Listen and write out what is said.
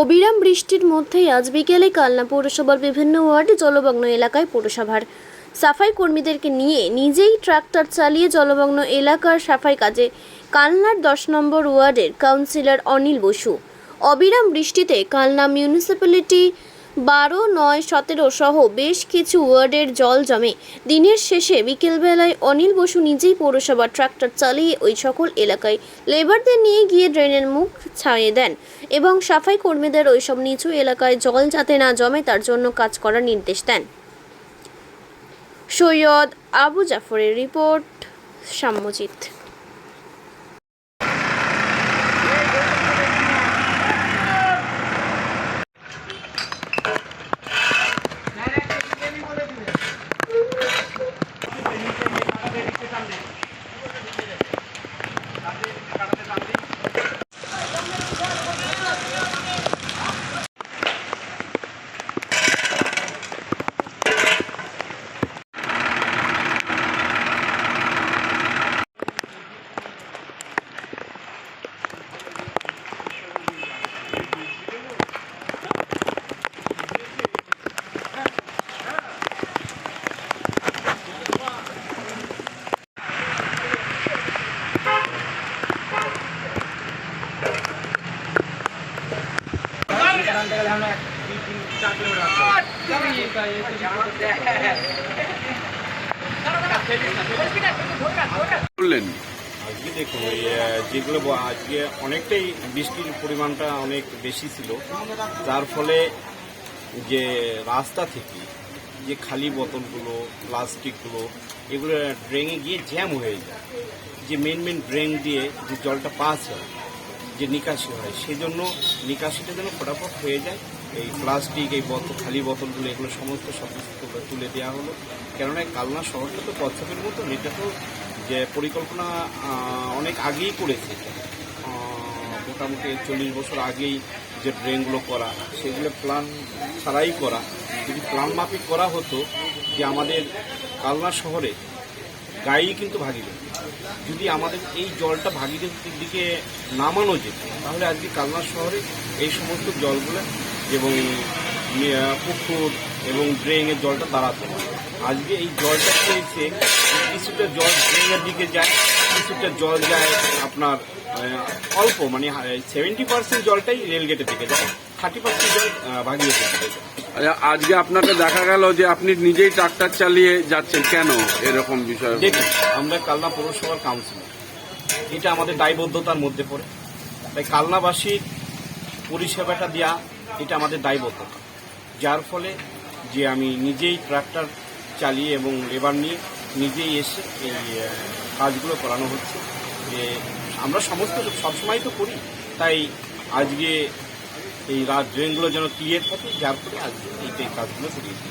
অবিরাম বৃষ্টির মধ্যেই আজ বিকেলে কালনা পৌরসভার বিভিন্ন ওয়ার্ডে জলমগ্ন এলাকায় পৌরসভার। সাফাই কর্মীদেরকে নিয়ে নিজেই ট্রাক্টর চালিয়ে জলমগ্ন এলাকার সাফাই কাজে কালনার দশ নম্বর ওয়ার্ডের কাউন্সিলর অনিল বসু। অবিরাম বৃষ্টিতে কালনা মিউনিসিপ্যালিটি বারো, নয়, সতেরো সহ বেশ কিছু ওয়ার্ডের জল জমে। দিনের শেষে বিকেলবেলায় অনিল বসু নিজেই পৌরসভার ট্রাক্টর চালিয়ে ওই সকল এলাকায় লেবারদের নিয়ে গিয়ে ড্রেনের মুখ ছাইয়ে দেন এবং সাফাই কর্মীদের ওইসব নিচু এলাকায় জল যাতে না জমে তার জন্য কাজ করার নির্দেশ দেন। সৈয়দ আবু জাফরের রিপোর্ট, সাম্যজিৎ। tarde, বললেন। আজকে দেখুন যেগুলো আজকে অনেকটাই বৃষ্টির পরিমাণটা অনেক বেশি ছিল। যার ফলে যে রাস্তা থেকে যে খালি বোতলগুলো প্লাস্টিকগুলো এগুলো ড্রেনে গিয়ে জ্যাম হয়ে যায়। যে মেন মেন ড্রেন দিয়ে যে জলটা পাস হয়। যে নিকাশি হয় সেই জন্য নিকাশিটা যেন ফটাফট হয়ে যায়। এই প্লাস্টিক, এই বোতল, খালি বোতলগুলো, এগুলো সমস্ত সব তুলে- দেওয়া হলো। কেননা কালনা শহরটা তো কচ্ছপের মতো এটা তো যে পরিকল্পনা অনেক আগেই করেছে। মোটামুটি চল্লিশ বছর আগেই যে ড্রেনগুলো করা, সেগুলো প্ল্যান ছাড়াই করা। যদি প্ল্যান মাফিক করা হতো যে আমাদের কালনা শহরে গাড়ি কিন্তু ভাগীরথী যদি আমাদের এই জলটা ভাগীরথীর দিকে নামানো যেত, তাহলে আজকে কালনা শহরে এই সমস্ত জলগুলো এবং পুকুর এবং ড্রেনের জলটা দাঁড়াতো। আজকে এই জলটা পেয়েছে, কিছুটা জল ড্রেনের দিকে যায়, কিছুটা জল যায় আপনার অল্প মানে সেভেন্টি পার্সেন্ট জলটাই রেলগেটের দিকে যায় থার্টি পার্সেন্ট জল ভাগীরথীর দিকে যায়। আজকে আপনাকে দেখা গেল যে আপনি নিজেই ট্রাক্টর চালিয়ে যাচ্ছেন। কেন এরকম বিষয়? দেখুন, আমরা কালনা পৌরসভার কাউন্সিলর এটা আমাদের দায়বদ্ধতার মধ্যে পড়ে। তাই কালনাবাসীর পরিষেবাটা দেওয়া এটা আমাদের দায়বদ্ধতা। যার ফলে যে আমি নিজেই ট্রাক্টর চালিয়ে এবং লেবার নিয়ে নিজেই এসে এই কাজগুলো করানো হচ্ছে। যে আমরা সমস্ত, সবসময় তো করি। তাই আজকে এই ড্রেনগুলো যেন ক্লিয়ার থাকে যার ফলে আজকে এই কাজগুলো করিয়েছি